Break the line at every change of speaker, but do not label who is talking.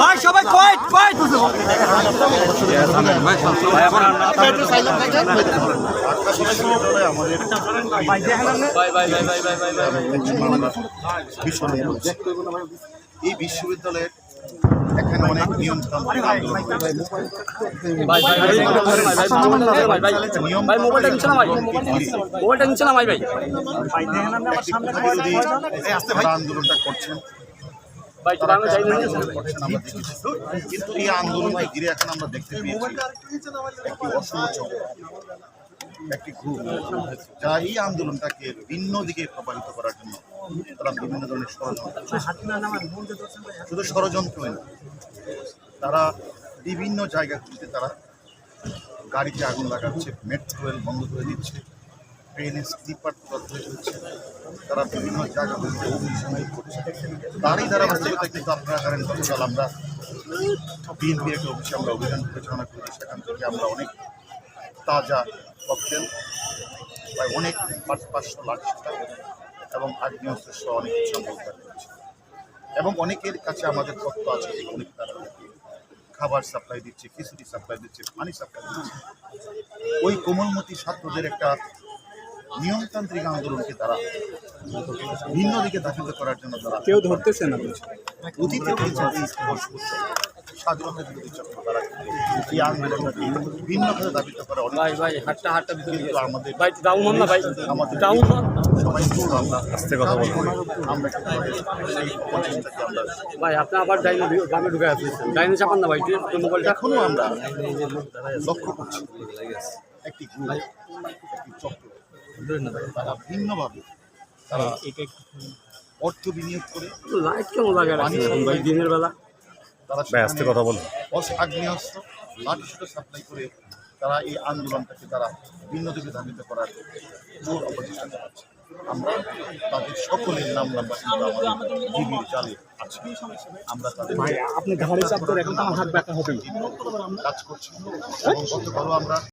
ভাই সবাই coyote coyote
এই বিশ্ববিদ্যালয়ের এখানে অনেক নিয়ম তান্ত্রিক আন্দোলন নিয়ম
মোবাইলটা নিচ্ছে না ভাই মোবাইলটা নিচ্ছে না ভাই ভাই
যদি তারা আন্দোলনটা করছেন কিন্তু এই আন্দোলনকে ঘিরে এখন আমরা দেখতে পেয়েছি। একটি চক্র একটি গ্রুপ যা এই আন্দোলনটাকে ভিন্ন দিকে প্রবাহিত করার জন্য তারা বিভিন্ন ধরনের ষড়যন্ত্র শুধু ষড়যন্ত্রই না তারা বিভিন্ন জায়গাগুলিতে তারা গাড়িতে আগুন লাগাচ্ছে মেট্রো রেল বন্ধ করে দিচ্ছে। স্লিপার তারা বিভিন্ন জায়গাগুলিতে অগ্নিসংযোগ করছে। তারই কিন্তু আপনারা জানেন, গতকাল আমরা বিএনপি একটা অফিসে আমরা অভিযান পরিচালনা করি সেখান থেকে আমরা অনেক তাজা ককটেল প্রায় অনেক পাঁচ পাঁচশো লাখ এবং আগ্নেয়াস্ত্র অনেক কিছু আমরা এবং অনেকের কাছে আমাদের তথ্য আছে যে অনেক তারা খাবার সাপ্লাই দিচ্ছে, খিচুড়ি সাপ্লাই দিচ্ছে, পানি সাপ্লাই দিচ্ছে। ওই কোমলমতি ছাত্রদের একটা নিয়মতান্ত্রিক আন্দোলনকে তারা ভিন্ন দিকে দাখিল করার জন্য তারা
কেউ ধরতেছে না
অতীতে হয়েছে এই স্পর্শ বিরোধী চক্র তারা এই আন্দোলনটাকে ভিন্নভাবে দাবিত করে
ভাই ভাই হাটটা হাটটা
কিন্তু আমাদের
ভাই ডাউন হন না ভাই।
আমাদের
ডাউন হন
সবাই দূর আমরা আস্তে কথা বলব আমরা
ভাই আপনি আবার ডাইনে গ্রামে ঢুকে আসছেন ডাইনে চাপান না ভাই মোবাইলটা
এখনও আমরা লক্ষ্য করছি। একটি গ্রুপ একটি চক্র। তারা ভিন্নভাবে তারা অর্থ বিনিয়োগ করে
লাইট কেন লাগে দিনের বেলা।
তারা
কথা বলুন।
অস- আগ্নেয়াস্ত্র লাঠিসুটো সাপ্লাই করে তারা এই আন্দোলনটাকে তারা ভিন্ন দিকে ধাবিত করার জোর অপচেষ্টা চালাচ্ছে আমরা তাদের সকলের নাম নাম্বার কিন্তু আমাদের জিবির জালে আছে। আমরা তাদের
আপনি ঘাড়ে চাপ ধরে এখন আমার হাত ব্যথা হবে
কাজ করছি। এবং গতকালও আমরা